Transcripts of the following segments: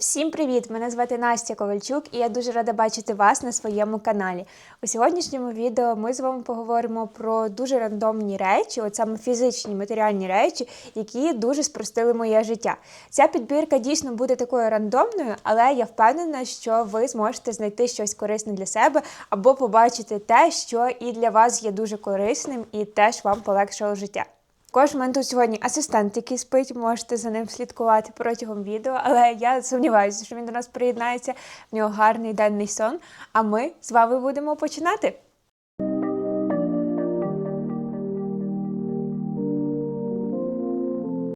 Всім привіт! Мене звати Настя Ковальчук, і я дуже рада бачити вас на своєму каналі. У сьогоднішньому відео ми з вами поговоримо про дуже рандомні речі, от саме фізичні матеріальні речі, які дуже спростили моє життя. Ця підбірка дійсно буде такою рандомною, але я впевнена, що ви зможете знайти щось корисне для себе або побачити те, що і для вас є дуже корисним, і теж вам полегшило життя. Також в тут сьогодні асистент, який спить, можете за ним слідкувати протягом відео, але я сумніваюся, що він до нас приєднається. В нього гарний денний сон. А ми з вами будемо починати.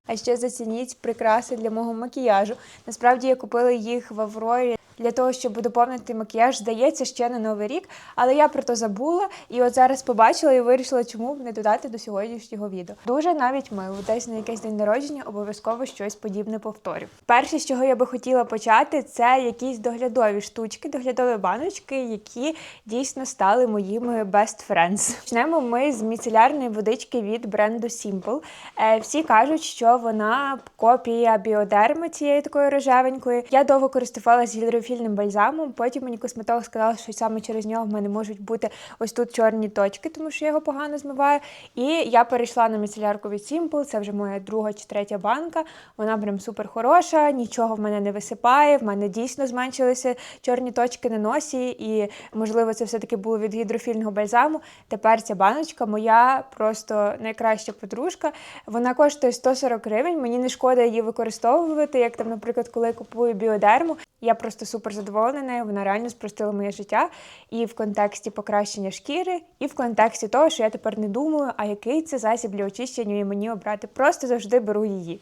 А ще зацініть прикраси для мого макіяжу. Насправді я купила їх в Аврорі для того, щоб доповнити макіяж, здається, ще на новий рік. Але я про то забула, і от зараз побачила і вирішила, чому б не додати до сьогоднішнього відео. Дуже навіть мило, десь на якийсь день народження обов'язково щось подібне повторю. Перше, з чого я би хотіла почати, це якісь доглядові штучки, доглядові баночки, які дійсно стали моїми best friends. Почнемо ми з міцелярної водички від бренду Simple. Е, всі кажуть, що вона копія біодерми цієї такої рожевенької. Я довго користувалася гідрофільним бальзамом. Потім мені косметолог сказав, що саме через нього в мене можуть бути ось тут чорні точки, тому що я його погано змиваю. І я перейшла на міцелярку від Simple. Це вже моя друга чи третя банка. Вона прям супер хороша, нічого в мене не висипає. В мене дійсно зменшилися чорні точки на носі, і можливо це все-таки було від гідрофільного бальзаму. Тепер ця баночка моя просто найкраща подружка. Вона коштує 140 гривень. Мені не шкода її використовувати, як там, наприклад, коли я купую біодерму. Я просто супер задоволена нею. Вона реально спростила моє життя і в контексті покращення шкіри, і в контексті того, що я тепер не думаю, а який це засіб для очищення і мені обрати. Просто завжди беру її.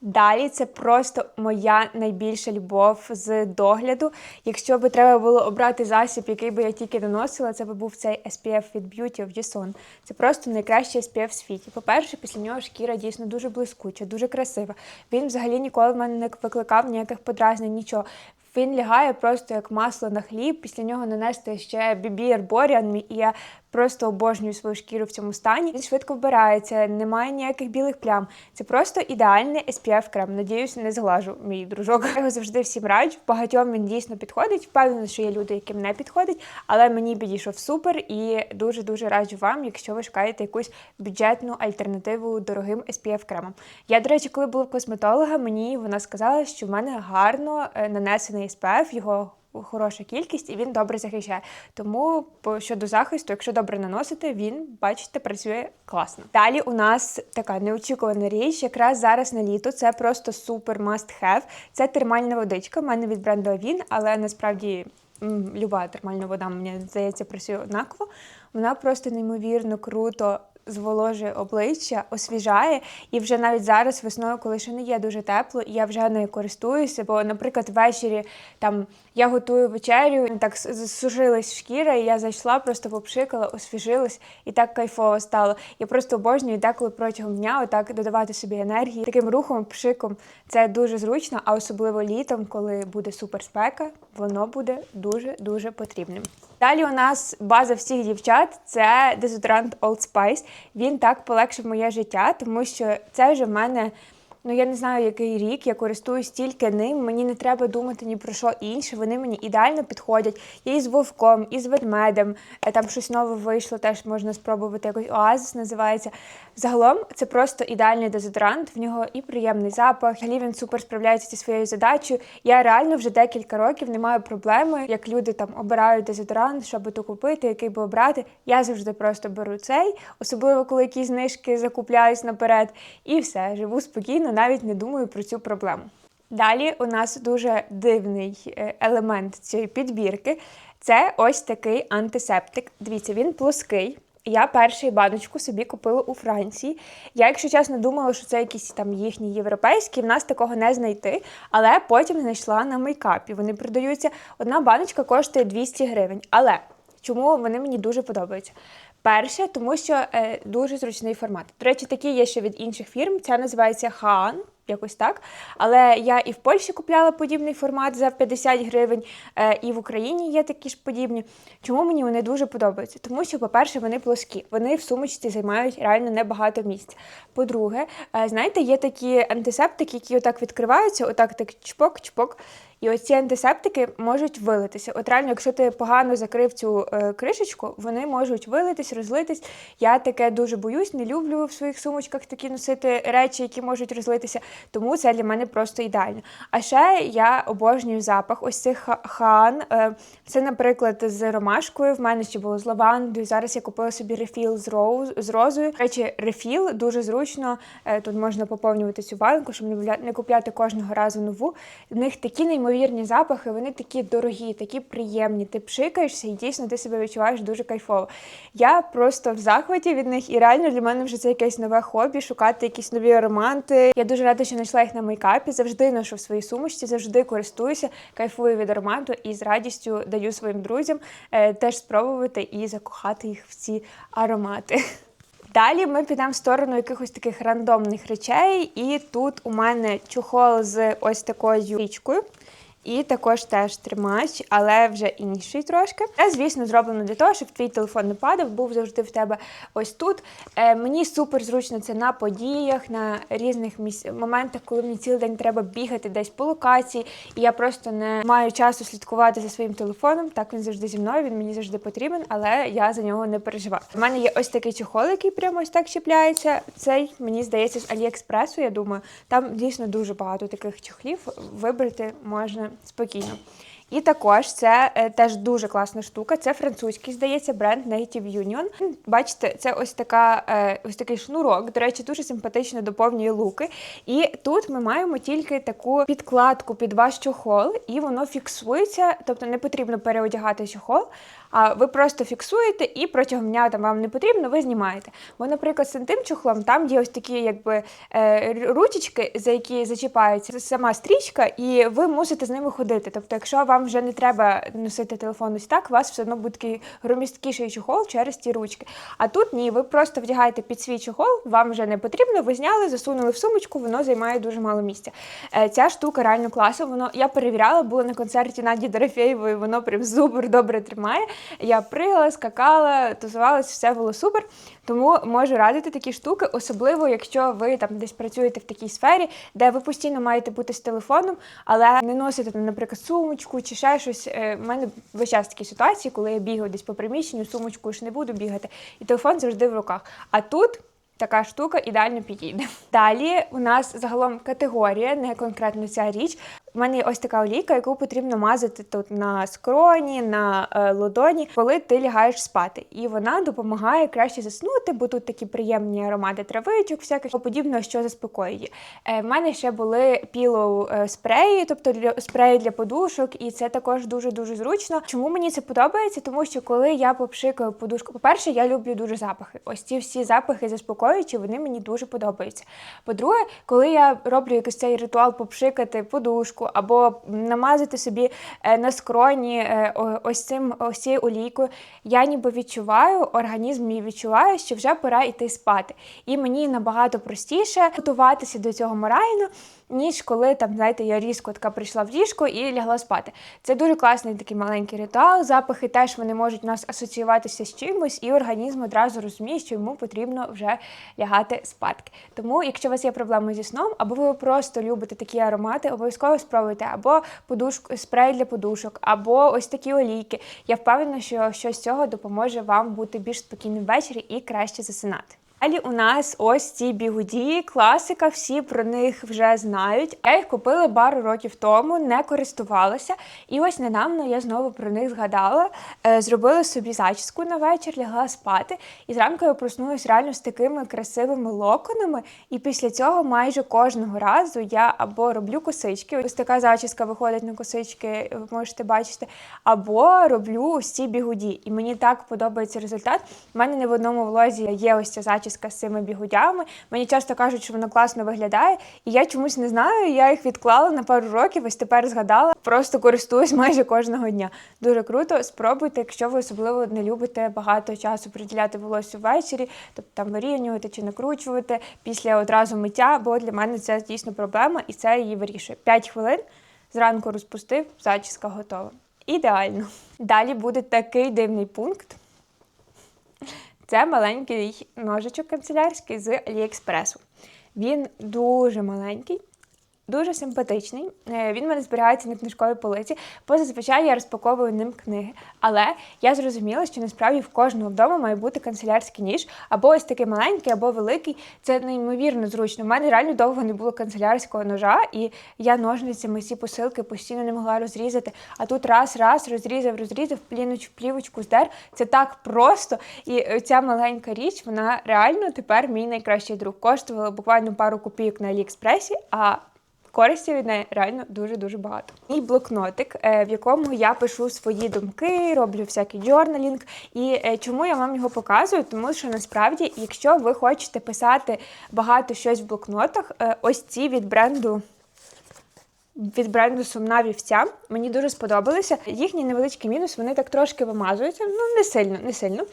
Далі це просто моя найбільша любов з догляду. Якщо би треба було обрати засіб, який би я тільки наносила, це би був цей SPF від Beauty of Jason. Це просто найкращий SPF в світі. По-перше, після нього шкіра дійсно дуже блискуча, дуже красива. Він взагалі ніколи в мене не викликав ніяких подразнень, нічого. Він лягає просто як масло на хліб. Після нього нанести ще Herborian, і я просто обожнюю свою шкіру в цьому стані. Він швидко вбирається, немає ніяких білих плям. Це просто ідеальний SPF крем. Надіюсь, не зглажу мій дружок. Я його завжди всім раджу. Багатьом він дійсно підходить. Впевнена, що є люди, яким не підходить, але мені підійшов супер і дуже дуже раджу вам, якщо ви шукаєте якусь бюджетну альтернативу дорогим SPF кремам. Я, до речі, коли була в косметолога, мені вона сказала, що в мене гарно е, нанесений SPF, його хороша кількість і він добре захищає. Тому щодо захисту, якщо добре наносити, він, бачите, працює класно. Далі у нас така неочікувана річ, якраз зараз на літо. Це просто супер must have. Це термальна водичка. У мене від бренду Avin, але насправді. Люба термальна вода, мені здається, працює однаково. Вона просто неймовірно круто зволожує обличчя, освіжає. І вже навіть зараз весною, коли ще не є дуже тепло, я вже нею користуюся. Бо, наприклад, ввечері там я готую вечерю, так засушилась шкіра, і я зайшла, просто попшикала, освіжилась, і так кайфово стало. Я просто обожнюю деколи протягом дня отак додавати собі енергії. Таким рухом, пшиком це дуже зручно, а особливо літом, коли буде суперспека, воно буде дуже дуже потрібним. Далі у нас база всіх дівчат це дезодорант Old Spice. Він так полегшив моє життя, тому що це вже в мене. Ну, я не знаю, який рік я користуюсь тільки ним. Мені не треба думати ні про що інше. Вони мені ідеально підходять. Я і з вовком, і з ведмедем. Е, Там щось нове вийшло, теж можна спробувати. Якось оазис називається. Загалом це просто ідеальний дезодорант. В нього і приємний запах. Взагалі він супер справляється зі своєю задачею. Я реально вже декілька років не маю проблеми, як люди там обирають дезодорант, що би то купити, який би обрати. Я завжди просто беру цей, особливо коли якісь знижки закупляюсь наперед, і все, живу спокійно, навіть не думаю про цю проблему. Далі у нас дуже дивний е, елемент цієї підбірки. Це ось такий антисептик. Дивіться, він плоский. Я першу баночку собі купила у Франції. Я, якщо чесно, думала, що це якісь там їхні європейські. В нас такого не знайти. Але потім знайшла на мейкапі. Вони продаються. Одна баночка коштує 200 гривень. Але чому вони мені дуже подобаються? Перше, тому що е, дуже зручний формат. До речі, такі є ще від інших фірм. Ця називається Haan, якось так. Але я і в Польщі купляла подібний формат за 50 гривень, е, і в Україні є такі ж подібні. Чому мені вони дуже подобаються? Тому що, по-перше, вони плоскі. Вони в сумочці займають реально небагато місця. По-друге, е, знаєте, є такі антисептики, які отак відкриваються, отак так чпок-чпок. І оці антисептики можуть вилитися. От реально, якщо ти погано закрив цю е, кришечку, вони можуть вилитись, розлитись. Я таке дуже боюсь, не люблю в своїх сумочках такі носити речі, які можуть розлитися. Тому це для мене просто ідеально. А ще я обожнюю запах ось цих ха- хаан. Е, Це, наприклад, з ромашкою. В мене ще було з лавандою. Зараз я купила собі рефіл з роуз з розою. Речі, рефіл дуже зручно. Е, Тут можна поповнювати цю банку, щоб не купляти кожного разу нову. В них такі неймовірні запахи, вони такі дорогі, такі приємні. Ти пшикаєшся і дійсно ти себе відчуваєш дуже кайфово. Я просто в захваті від них, і реально для мене вже це якесь нове хобі, шукати якісь нові аромати. Я дуже рада, що знайшла їх на мейкапі. Завжди ношу в своїй сумочці, завжди користуюся, кайфую від аромату і з радістю даю своїм друзям е, теж спробувати і закохати їх в ці аромати. Далі ми підемо в сторону якихось таких рандомних речей, і тут у мене чохол з ось такою річкою. І також теж тримач, але вже інший трошки. Це, звісно, зроблено для того, щоб твій телефон не падав, був завжди в тебе ось тут. Е, мені супер зручно це на подіях, на різних міс... моментах, коли мені цілий день треба бігати десь по локації, і я просто не маю часу слідкувати за своїм телефоном. Так він завжди зі мною, він мені завжди потрібен, але я за нього не переживаю. У мене є ось такий чохол, який прямо ось так чіпляється. Цей мені здається з Аліекспресу. Я думаю, там дійсно дуже багато таких чохлів. Вибрати можна спокійно. І також це е, теж дуже класна штука. Це французький, здається, бренд Native Union. Бачите, це ось така е, ось такий шнурок. До речі, дуже симпатично доповнює луки. І тут ми маємо тільки таку підкладку під ваш чохол, і воно фіксується, тобто не потрібно переодягати чохол. А ви просто фіксуєте і протягом дня там вам не потрібно, ви знімаєте. Бо, наприклад, з тим чохлом там є ось такі, якби е, ручечки, за які зачіпається сама стрічка, і ви мусите з ними ходити. Тобто, якщо вам вже не треба носити телефон ось так, у вас все одно буде такий громісткіший чохол через ті ручки. А тут ні, ви просто вдягаєте під свій чохол, вам вже не потрібно, ви зняли, засунули в сумочку, воно займає дуже мало місця. Е, ця штука реально класна. Воно я перевіряла, була на концерті Наді Дорофєєвої, воно прям супер добре тримає. Я пригала, скакала, тусувалась, все було супер. Тому можу радити такі штуки, особливо якщо ви там десь працюєте в такій сфері, де ви постійно маєте бути з телефоном, але не носите там, наприклад, сумочку чи ще щось. Е, У мене весь час такі ситуації, коли я бігаю десь по приміщенню, сумочку ж не буду бігати, і телефон завжди в руках. А тут. Така штука ідеально підійде. Далі у нас загалом категорія, не конкретно ця річ. У мене є ось така олійка, яку потрібно мазати тут на скроні, на е, ладоні, коли ти лягаєш спати. І вона допомагає краще заснути, бо тут такі приємні аромати травичок, всяких подібного, що заспокоює. Е, в мене ще були пілоу е, спреї, тобто спреї для подушок, і це також дуже дуже зручно. Чому мені це подобається? Тому що коли я попшикаю подушку, по-перше, я люблю дуже запахи. Ось ці всі запахи заспокоюючі, вони мені дуже подобаються. По-друге, коли я роблю якийсь цей ритуал попшикати подушку або намазати собі е, на скроні е, ось цим ось цією олійкою, я ніби відчуваю, організм мій відчуває, що вже пора йти спати. І мені набагато простіше готуватися до цього морально, ніж коли там, знаєте, я різко така прийшла в ліжко і лягла спати. Це дуже класний такий маленький ритуал. Запахи теж вони можуть у нас асоціюватися з чимось, і організм одразу розуміє, що йому потрібно вже лягати спадки. Тому, якщо у вас є проблеми зі сном, або ви просто любите такі аромати, обов'язково спробуйте або подушку, спрей для подушок, або ось такі олійки. Я впевнена, що щось з цього допоможе вам бути більш спокійним ввечері і краще засинати. Далі у нас ось ці бігуді, класика, всі про них вже знають. Я їх купила пару років тому, не користувалася. І ось недавно я знову про них згадала. Е, Зробила собі зачіску на вечір, лягла спати. І зранку я проснулася реально з такими красивими локонами. І після цього майже кожного разу я або роблю косички. Ось така зачіска виходить на косички, ви можете бачити, або роблю ось ці бігуді. І мені так подобається результат. У мене не в одному влозі є ось ця зачіска з цими бігудями. Мені часто кажуть, що воно класно виглядає, і я чомусь не знаю. Я їх відклала на пару років, ось тепер згадала. Просто користуюсь майже кожного дня. Дуже круто. Спробуйте, якщо ви особливо не любите багато часу приділяти волосю ввечері, тобто там вирівнювати чи накручувати після одразу миття, бо для мене це дійсно проблема, і це її вирішує. 5 хвилин зранку розпустив, зачіска готова. Ідеально. Далі буде такий дивний пункт. Це маленький ножичок канцелярський з Аліекспресу. Він дуже маленький, Дуже симпатичний. Е, Він мене зберігається на книжковій полиці. Бо зазвичай я розпаковую ним книги. Але я зрозуміла, що насправді в кожного вдома має бути канцелярський ніж, або ось такий маленький, або великий. Це неймовірно зручно. У мене реально довго не було канцелярського ножа, і я ножницями ці посилки постійно не могла розрізати. А тут раз, раз, розрізав, розрізав, пліноч, плівочку здер. Це так просто. І ця маленька річ, вона реально тепер мій найкращий друг. Коштувала буквально пару копійок на Аліекспресі, а Користі від неї реально дуже-дуже багато. Мій блокнотик, е, в якому я пишу свої думки, роблю всякий джорналінг. І е, чому я вам його показую? Тому що насправді, якщо ви хочете писати багато щось в блокнотах, е, ось ці від бренду. Від бренду Сумна вівця мені дуже сподобалися. Їхній невеличкий мінус, вони так трошки вимазуються, ну не сильно, не сильно.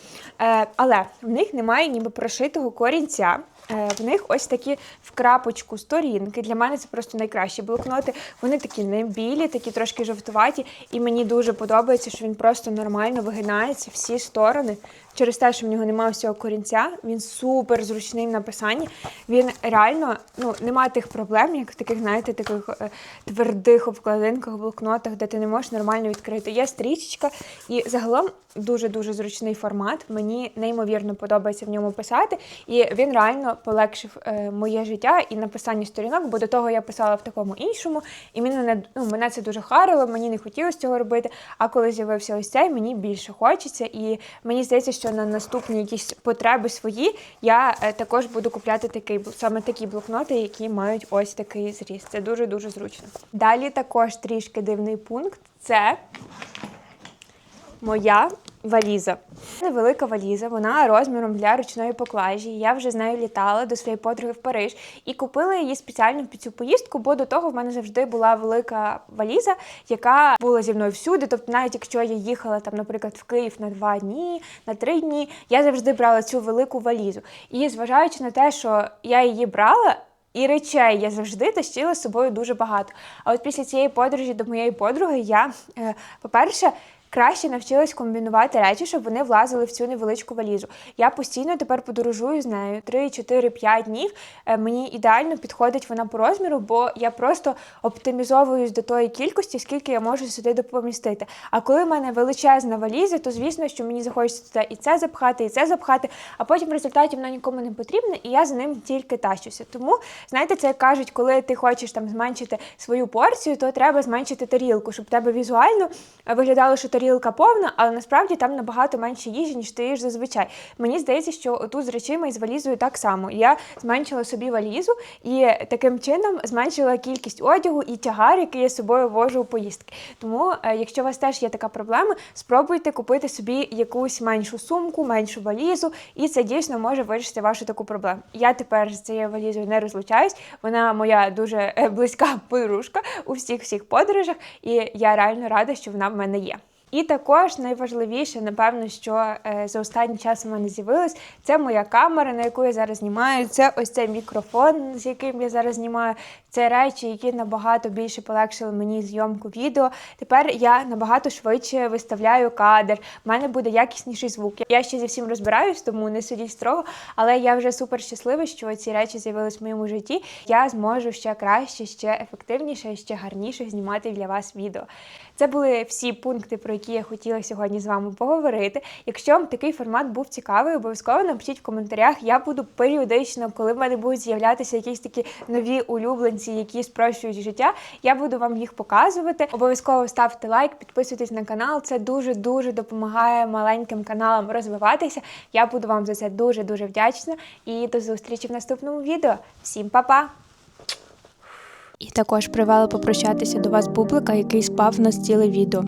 Е, але в них немає ніби прошитого корінця. Е, в них ось такі в крапочку сторінки. Для мене це просто найкращі блокноти. Вони такі не білі, такі трошки жовтуваті. І мені дуже подобається, що він просто нормально вигинається всі сторони. Через те, що в нього немає всього корінця, він супер зручний в написанні. Він реально ну, немає тих проблем, як в таких, знаєте, таких е, твердих обкладинках, блокнотах, де ти не можеш нормально відкрити. Є стрічечка, і загалом дуже-дуже зручний формат. Мені неймовірно подобається в ньому писати, і він реально полегшив е, моє життя і написання сторінок, бо до того я писала в такому іншому, і мене, ну, мене це дуже харило, мені не хотілося цього робити. А коли з'явився ось цей, мені більше хочеться, і мені здається, що на наступні якісь потреби свої я е, також буду купляти такий саме такі блокноти, які мають ось такий зріст. Це дуже дуже зручно. Далі також трішки дивний пункт це моя валіза. Невелика валіза, вона розміром для ручної поклажі. Я вже з нею літала до своєї подруги в Париж і купила її спеціально під цю поїздку, бо до того в мене завжди була велика валіза, яка була зі мною всюди. Тобто, навіть якщо я їхала там, наприклад, в Київ на два дні, на три дні, я завжди брала цю велику валізу. І зважаючи на те, що я її брала. І речей я завжди тащила з собою дуже багато. А от після цієї подорожі до моєї подруги я, е, по-перше, краще навчилась комбінувати речі, щоб вони влазили в цю невеличку валізу. Я постійно тепер подорожую з нею 3, 4, 5 днів. Е, Мені ідеально підходить вона по розміру, бо я просто оптимізовуюсь до тої кількості, скільки я можу сюди допомістити. А коли в мене величезна валіза, то звісно, що мені захочеться туди і це запхати, і це запхати, а потім в результаті воно нікому не потрібне, і я за ним тільки тащуся. Тому, знаєте, це як кажуть, коли ти хочеш там зменшити свою порцію, то треба зменшити тарілку, щоб тебе візуально виглядало, що тарілка повна, але насправді там набагато менше їжі, ніж ти їш зазвичай. Мені здається, що тут з речима і з валізою так само. Я зменшила собі валізу і таким чином зменшила кількість одягу і тягар, який я з собою вожу у поїздки. Тому, е, якщо у вас теж є така проблема, спробуйте купити собі якусь меншу сумку, меншу валізу, і це дійсно може вирішити вашу таку проблему. Я тепер з цією валізою не розлучаюсь. Вона моя дуже е, близька подружка у всіх всіх подорожах, і я реально рада, що вона в мене є. І також найважливіше, напевно, що е, за останній час у мене з'явилось, це моя камера, на яку я зараз знімаю. Це ось цей мікрофон, з яким я зараз знімаю. Це речі, які набагато більше полегшили мені зйомку відео. Тепер я набагато швидше виставляю кадр. У мене буде якісніший звук. Я ще зі всім розбираюсь, тому не судіть строго. Але я вже супер щаслива, що ці речі з'явились в моєму житті. Я зможу ще краще, ще ефективніше, ще гарніше знімати для вас відео. Це були всі пункти, про які я хотіла сьогодні з вами поговорити. Якщо вам такий формат був цікавий, обов'язково напишіть в коментарях. Я буду періодично, коли в мене будуть з'являтися якісь такі нові улюбленці, які спрощують життя. Я буду вам їх показувати. Обов'язково ставте лайк, підписуйтесь на канал. Це дуже дуже допомагає маленьким каналам розвиватися. Я буду вам за це дуже дуже вдячна. І до зустрічі в наступному відео. Всім па-па! І також привела попрощатися до вас бублика, який спав на ціле відео.